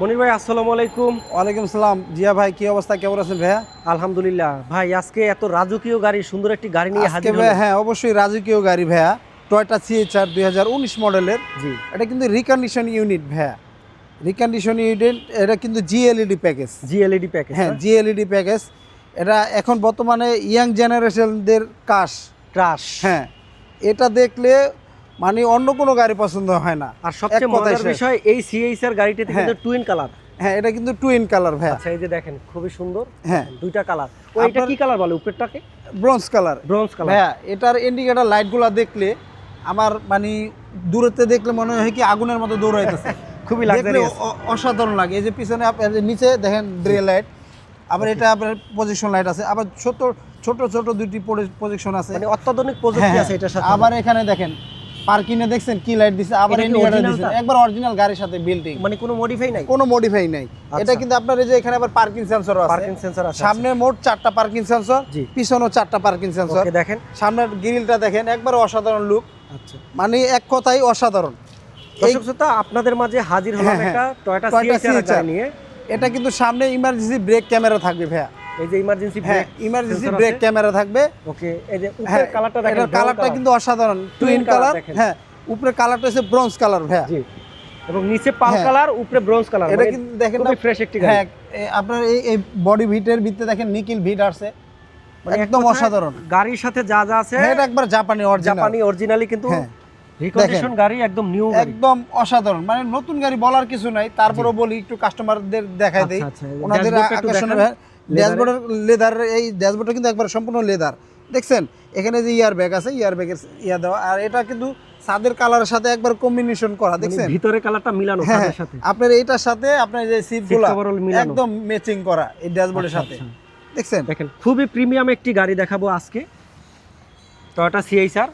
মনির ভাই আসসালামু আলাইকুম। ওয়ালাইকুম সালাম। জিয়া ভাই কি অবস্থা? কেমন আছেন ভাইয়া? আলহামদুলিল্লাহ। ভাই আজকে এত রাজকীয় গাড়ি সুন্দর একটি গাড়ি নিয়ে হাজির হ্যাঁ অবশ্যই রাজকীয় গাড়ি ভাইয়া। টয়টা সিএচআর দুই হাজার উনিশ মডেলের। জি। এটা কিন্তু রিকন্ডিশন ইউনিট ভাইয়া। রিকন্ডিশন ইউনিট এটা কিন্তু জিএলইডি প্যাকেজ জিএলইডি প্যাকেজ হ্যাঁ জিএলইডি প্যাকেজ এটা এখন বর্তমানে ইয়াং জেনারেশনদের কাশ ক্রাশ হ্যাঁ এটা দেখলে মানে অন্য কোনো গাড়ি পছন্দ হয় না। আর সবচেয়ে মজার বিষয় এই সিএইচ এর গাড়িটিতে কিন্তু হ্যাঁ। টুইন কালার হ্যাঁ এটা কিন্তু টুইন কালার ভাইয়া। আচ্ছা এই যে দেখেন খুবই সুন্দর। হ্যাঁ। দুইটা কালার ও এটা কি কালার বলে উপরেরটাকে ব্রোঞ্জ কালার ব্রোঞ্জ কালার ভাইয়া এটার ইন্ডিকেটার লাইটগুলো দেখলে আমার মানে দূরত্বে দেখলে মনে হয় কি আগুনের মতো দৌড়াইতেছে। খুবই লাক্সারিয়াস অসাধারণ লাগে। এই যে পিছনে আপ- এই যে নিচে দেখেন ড্রে লাইট আবার এটা আপনার পজিশন লাইট আছে। আবার ছোট ছোট ছোট দুটি পজিশন আছে। মানে অত্যাধুনিক প্রযুক্তি হ্যাঁ, আছে এটার সাথে। আবার এখানে দেখেন পার্কিং এ দেখছেন কি লাইট দিছে আবার এটা ইন্ডিকেটর দিছে। একবার অরিজিনাল গাড়ির সাথে বিল্ডিং মানে কোনো মডিফাই নাই? কোনো মডিফাই নাই। এটা আচ্ছা। কিন্তু আপনার এই যে এখানে আবার পার্কিং সেন্সর আছে। পার্কিং সেন্সর আছে সামনে মোট চারটা পার্কিং সেন্সর পিছনেও চারটা পার্কিং সেন্সর ওকে দেখেন। সামনের গ্রিলটা দেখেন একবার অসাধারণ লুক আচ্ছা। মানে এক কথাই অসাধারণ। দর্শক শ্রোতা আপনাদের মাঝে হাজির হলাম হ্যাঁ, একটা টয়োটা CHR গাড়ি নিয়ে। এটা কিন্তু সামনে ইমার্জেন্সি ব্রেক ক্যামেরা থাকবে ভাইয়া। এই যে ইমার্জেন্সি হ্যাঁ ব্রেক ইমার্জেন্সি ব্রেক ক্যামেরা থাকবে। ওকে এই যে হ্যাঁ উপরের কালারটা দেখেন এটার কালারটা কিন্তু অসাধারণ টুইন কালার হ্যাঁ উপরে কালারটা হচ্ছে ব্রোঞ্জ কালার ভাইয়া। জি এবং নিচে পাল হ্যাঁ। কালার উপরে ব্রোঞ্জ কালার এটা কিন্তু দেখেন না ফ্রেশ একটি গাড়ি। হ্যাঁ আপনার এই এই বডি ভিটের ভিতরে দেখেন নিকিল ভিট মানে একদম অসাধারণ। গাড়ির সাথে যা যা আছে হ্যাঁ, এটা একবার জাপানি অরিজিনাল জাপানি অরিজিনালি কিন্তু হ্যাঁ রিকন্ডিশন গাড়ি একদম নিউ গাড়ি। একদম অসাধারণ। মানে নতুন গাড়ি বলার কিছু নাই তারপরেও বলি একটু কাস্টমারদের দেখাই দেই। আচ্ছা, আচ্ছা, ওনাদের dashboardটা আকর্ষণ দেখান। ড্যাশবোর্ডের লেদার এই ড্যাশবোর্ডটা কিন্তু একবার সম্পূর্ণ লেদার দেখছেন? এখানে যে ইয়ার ব্যাগ আছে ইয়ার ব্যাগের ইয়া দেওয়া। আর এটা কিন্তু সাদের কালারের সাথে একবার কম্বিনেশন করা মানে দেখছেন? ভিতরে কালারটা মিলানো হ্যাঁ সাথে? আপনার এইটার সাথে আপনার যে সিটগুলো। একদম ম্যাচিং করা এই ড্যাশবোর্ডের আচ্ছা, সাথে। আচ্ছা। দেখছেন? দেখেন খুবই প্রিমিয়াম একটি গাড়ি দেখাবো আজকে। টয়োটা সিএইচআর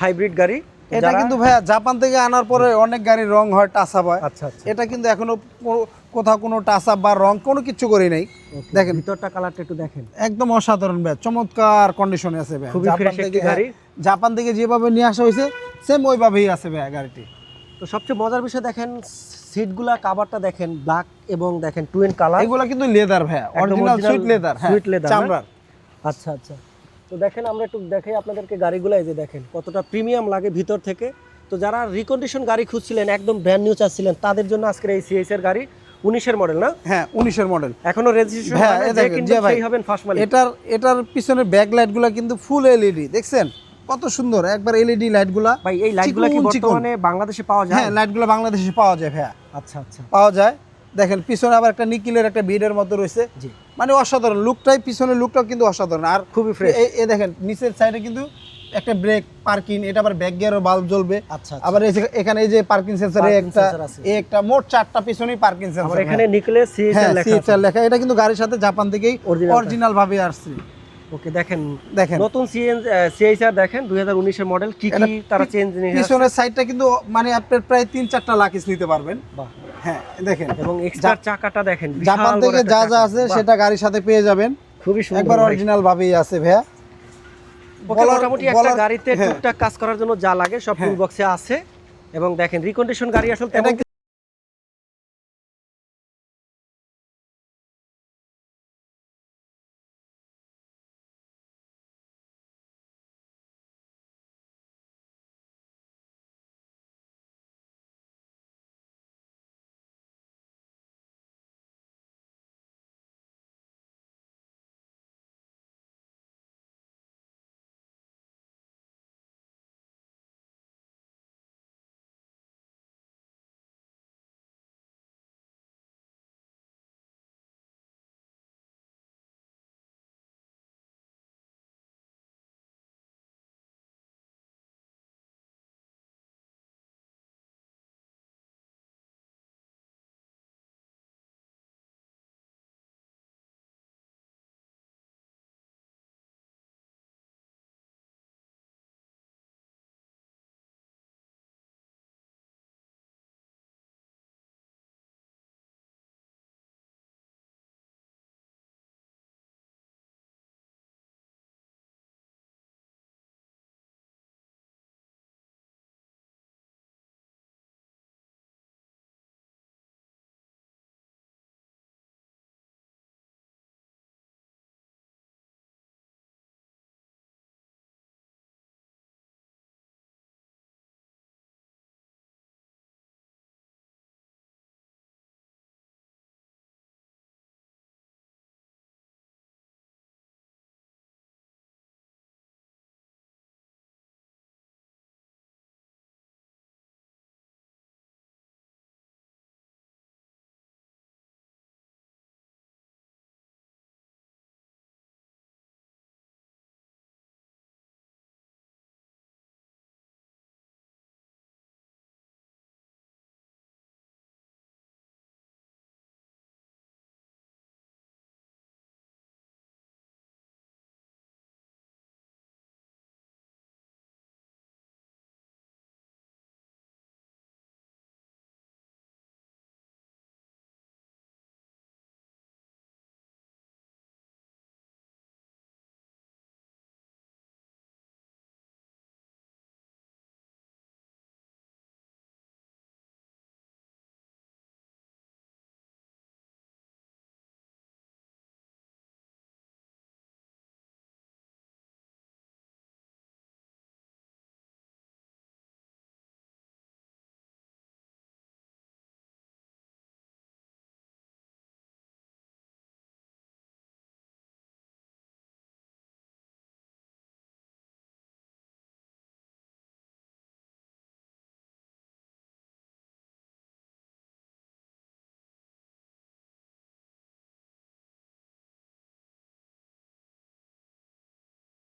হাইব্রিড গাড়ি। এটা কিন্তু ভাইয়া জাপান থেকে আনার পরে অনেক গাড়ির রং হয় টাচ আপ হয়। আচ্ছা আচ্ছা। এটা কিন্তু এখনও কোথাও কোনো টাচ আপ বা রং কোনো কিছু করি নাই। দেখেন। ভিতরটা কালারটা একটু দেখেন। একদম অসাধারণ ভাই চমৎকার কন্ডিশনে আছে ভাই খুবই জাপান ফ্রেশ একটি থেকে হ্যাঁ, গাড়ি। জাপান থেকে যেভাবে নিয়ে আসা হয়েছে সেম ওইভাবেই আছে ভাই গাড়িটি। তো সবচেয়ে মজার বিষয় দেখেন সিটগুলা কাভারটা দেখেন ব্ল্যাক এবং দেখেন টুইন কালার এগুলো কিন্তু লেদার ভাই অরিজিনাল সুইট লেদার হ্যাঁ leather, না? চামড়ার। আচ্ছা আচ্ছা। তো দেখেন আমরা একটু দেখাই আপনাদেরকে গাড়িগুলো এই যে দেখেন কতটা প্রিমিয়াম লাগে ভিতর থেকে। তো যারা রিকন্ডিশন গাড়ি খুঁজছিলেন একদম ব্র্যান্ড নিউ চাচ্ছিলেন তাদের জন্য আজকের এই সিএস এর গাড়ি উনিশের মডেল না? হ্যাঁ উনিশের মডেল এখনও রেজিস্ট্রেশন হ্যাঁ, ভাই। হবেন ফার্স্ট মালিক এটার এটার পিছনের ব্যাক লাইটগুলো কিন্তু ফুল এলইডি দেখছেন? কত সুন্দর একবার এলইডি লাইটগুলা ভাই এই লাইটগুলো কি। বর্তমানে বাংলাদেশে পাওয়া যায়? হ্যাঁ লাইটগুলো বাংলাদেশে পাওয়া যায় ভাইয়া। আচ্ছা আচ্ছা। পাওয়া যায়। দেখেন পিছনে আবার একটা নিকিলের একটা বিডের মতো রয়েছে। মানে অসাধারণ লুকটাই পিছনের লুকটাও কিন্তু অসাধারণ। আর খুবই ফ্রেশ এই দেখেন নিচের সাইডে কিন্তু একটা ব্রেক পার্কিং এটা আবার ব্যাক গিয়ারও বাল্ব জ্বলবে। আচ্ছা আচ্ছা। আবার এখানে এই যে পার্কিং সেন্সর একটা এই একটা মোট চারটা পিছনেই পার্কিং আবার সেন্সর এখানে নিকলে সিএস হ্যাঁ লেখা এটা কিন্তু গাড়ির সাথে জাপান থেকেই অরিজিনাল ভাবে আসছে। ওকে দেখেন দেখেন। নতুন সিএইচআর দেখেন 2019 এর মডেল কি কি তারা চেঞ্জ পিছনের সাইডটা কিন্তু মানে আপনার প্রায় তিন চারটা লাকিস নিতে পারবেন। বাহ হ্যাঁ দেখেন এবং এক্সট্রা চাকাটা দেখেন জাপান থেকে যা যা আছে সেটা গাড়ির সাথে পেয়ে যাবেন। খুবই সুন্দর একবার অরিজিনাল ভাবেই আছে ভাইয়া। মোটামুটি একটা গাড়িতে হ্যাঁ। টুকটাক কাজ করার জন্য যা লাগে সব হ্যাঁ। টুল বক্সে আছে। এবং দেখেন রিকন্ডিশন গাড়ি আসলে